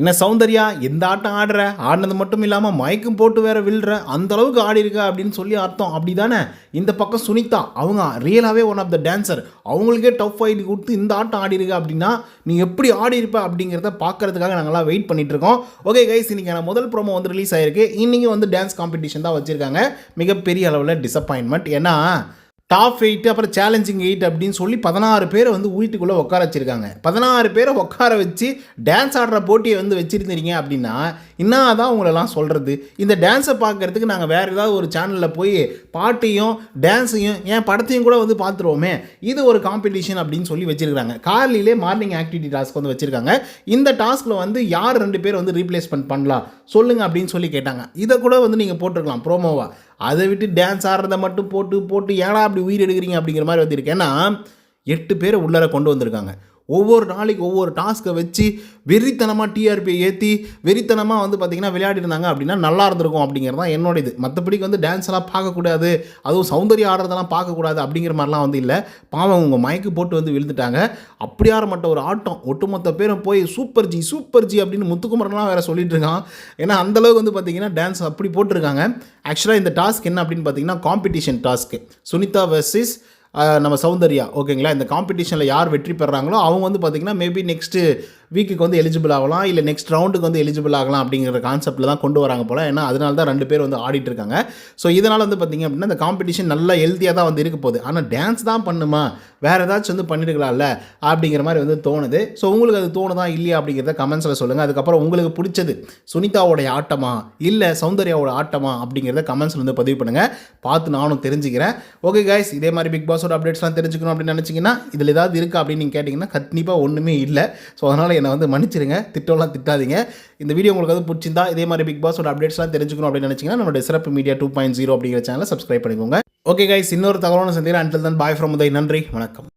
என்ன சௌந்தர்யா எந்த ஆட்டம் ஆடுற? ஆடினது மட்டும் இல்லாமல் மயக்கம் போட்டு வேற விழுற அந்த அளவுக்கு ஆடிருக்க அப்படின்னு சொல்லி அர்த்தம். அப்படி தானே இந்த பக்கம் சுனிதா அவங்க ரியலாகவே ஒன் ஆஃப் த டான்சர் அவங்களுக்கே டஃப் ஃபைட் கொடுத்து இந்த ஆட்டம் ஆடிருக்க அப்படின்னா நீ எப்படி ஆடி இருப்ப அப்படிங்கிறத பார்க்கறதுக்காக நாங்களாம் வெயிட் பண்ணிட்டு இருக்கோம். ஓகே கைஸ் இன்னைக்கான முதல் ப்ரோமோ வந்து ரிலீஸ் ஆயிருக்கு. இன்னைக்கு வந்து டான்ஸ் காம்படிஷன் தான் வச்சிருக்காங்க. மிகப்பெரிய அளவில் டிசப்பாயின்மெண்ட் ஏன்னா டாப் எயிட் அப்புறம் சேலஞ்சிங் எயிட் அப்படின்னு சொல்லி பதினாறு பேரை வந்து வீட்டுக்குள்ளே உட்கார வச்சுருக்காங்க. பதினாறு பேரை உட்கார வச்சு டான்ஸ் ஆடுற போட்டியை வந்து வச்சுருந்தீங்க அப்படின்னா என்ன தான் உங்களெல்லாம் சொல்கிறது இந்த டான்ஸை பார்க்கறதுக்கு நாங்கள் வேறு ஏதாவது ஒரு சேனலில் போய் பாட்டையும் டான்ஸையும் ஏன் படத்தையும் கூட வந்து பார்த்துருவோமே. இது ஒரு காம்படிஷன் அப்படின்னு சொல்லி வச்சுருக்காங்க கார்லிலே மார்னிங் ஆக்டிவிட்டி டாஸ்க் வந்து வச்சுருக்காங்க. இந்த டாஸ்கில் வந்து யார் ரெண்டு பேர் வந்து ரீப்ளேஸ்மெண்ட் பண்ணலாம்? சொல்லுங்கள் அப்படின்னு சொல்லி கேட்டாங்க. இதை கூட வந்து நீங்கள் போட்டிருக்கலாம் ப்ரோமோவாக அதை விட்டு டான்ஸ் ஆடுறத மட்டும் போட்டு போட்டு ஏன்னா அப்படி உயிர் எடுக்கிறீங்க அப்படிங்கிற மாதிரி வந்துருக்கு ஏன்னா எட்டு பேரை உள்ளார கொண்டு வந்திருக்காங்க. ஒவ்வொரு நாளைக்கு ஒவ்வொரு டாஸ்க்கை வச்சு வெறித்தனமாக டிஆர்பியை ஏற்றி வெறித்தனமாக வந்து பார்த்திங்கன்னா விளையாடி இருந்தாங்க அப்படின்னா நல்லா இருந்திருக்கும் அப்படிங்கிறது தான் என்னோட இது. மற்றபடிக்கு வந்து டான்ஸ்லாம் பார்க்கக்கூடாது அதுவும் சௌந்தர்யம் ஆடுறதெல்லாம் பார்க்கக்கூடாது அப்படிங்கிற மாதிரிலாம் வந்து இல்லை. பாவம் உங்கள் மயக்கு போட்டு வந்து விழுந்துட்டாங்க அப்படி ஆரம்பட்ட ஒரு ஆட்டம். ஒட்டுமொத்த பேரும் போய் சூப்பர் ஜி சூப்பர் ஜி அப்படின்னு முத்துக்குமரன்லாம் வேறு சொல்லிட்டு இருக்கான். ஏன்னா அந்தளவுக்கு வந்து பார்த்திங்கன்னா டான்ஸ் அப்படி போட்டிருக்காங்க. ஆக்சுவலாக இந்த டாஸ்க் என்ன அப்படின்னு பார்த்தீங்கன்னா காம்படிஷன் டாஸ்க்கு சுனிதா வர்சஸ் நம்ம சௌந்தர்யா ஓகேங்களா? இந்த காம்படிஷனில் யார் வெற்றி பெறாங்களோ அவங்க வந்து பார்த்திங்கன்னா மேபி நெக்ஸ்ட்டு வீக்குக்கு வந்து எலிஜிபிள் ஆகலாம் இல்லை நெக்ஸ்ட் ரவுண்டுக்கு வந்து எலிஜிபிள் ஆகலாம் அப்படிங்கிற கான்செப்ட்டில் தான் கொண்டு வராங்க போல். ஏன்னா அதனால தான் ரெண்டு பேர் வந்து ஆடிட்டு இருக்காங்க. ஸோ இதனால் வந்து பார்த்திங்க அப்படின்னா இந்த காம்படிஷன் நல்லா ஹெல்த்தியாக தான் வந்து இருக்க போகுது. ஆனால் டான்ஸ் தான் பண்ணுமா? வேறு ஏதாச்சும் வந்து பண்ணிருக்கலாம்ல அப்படிங்கிற மாதிரி வந்து தோணுது. ஸோ உங்களுக்கு அது தோணுதா இல்லையா அப்படிங்கிறத கமெண்ட்ஸில் சொல்லுங்கள் அதுக்கப்புறம் உங்களுக்கு பிடிச்சது சுனிதாவோடைய ஆட்டமா இல்லை சௌந்தர்யாவோட ஆட்டமா அப்படிங்கிறத கமெண்ட்ஸில் வந்து பதிவு பண்ணுங்கள் பார்த்து நானும் தெரிஞ்சுக்கிறேன். ஓகே கைஸ் இதே மாதிரி பிக் பாஸ் பாஸோட அப்டேட்ஸ்லாம் தெரிஞ்சுக்கணும் அப்படின்னு நினச்சிங்கன்னா இதில் ஏதாவது இருக்கா அப்படின்னு நீங்கள் கேட்டிங்கன்னா கண்டிப்பாக ஒன்றுமே இல்லை. ஸோ அதனால் என்னை வந்து மன்னிச்சிருங்க. திட்டம்லாம் திட்டாதீங்க. இந்த வீடியோ உங்களுக்கு வந்து பிடிச்சிருந்தா இதே மாதிரி பிக் பாஸோட அப்டேட்ஸ்லாம் தெரிஞ்சுக்கணும் அப்படின்னு நினச்சிங்கன்னா நம்மளுடைய சிறப்பு மீடியா டூ பாயிண்ட் ஜீரோ அப்படிங்கிற சேனலை சப்ஸ்கிரைப் பண்ணிக்கோங்க. ஓகே கைஸ் இன்னொரு தகவலான சந்திக்கிறேன். அண்டில் தான் பாய் ஃப்ரம் உதய் நன்றி. வணக்கம்.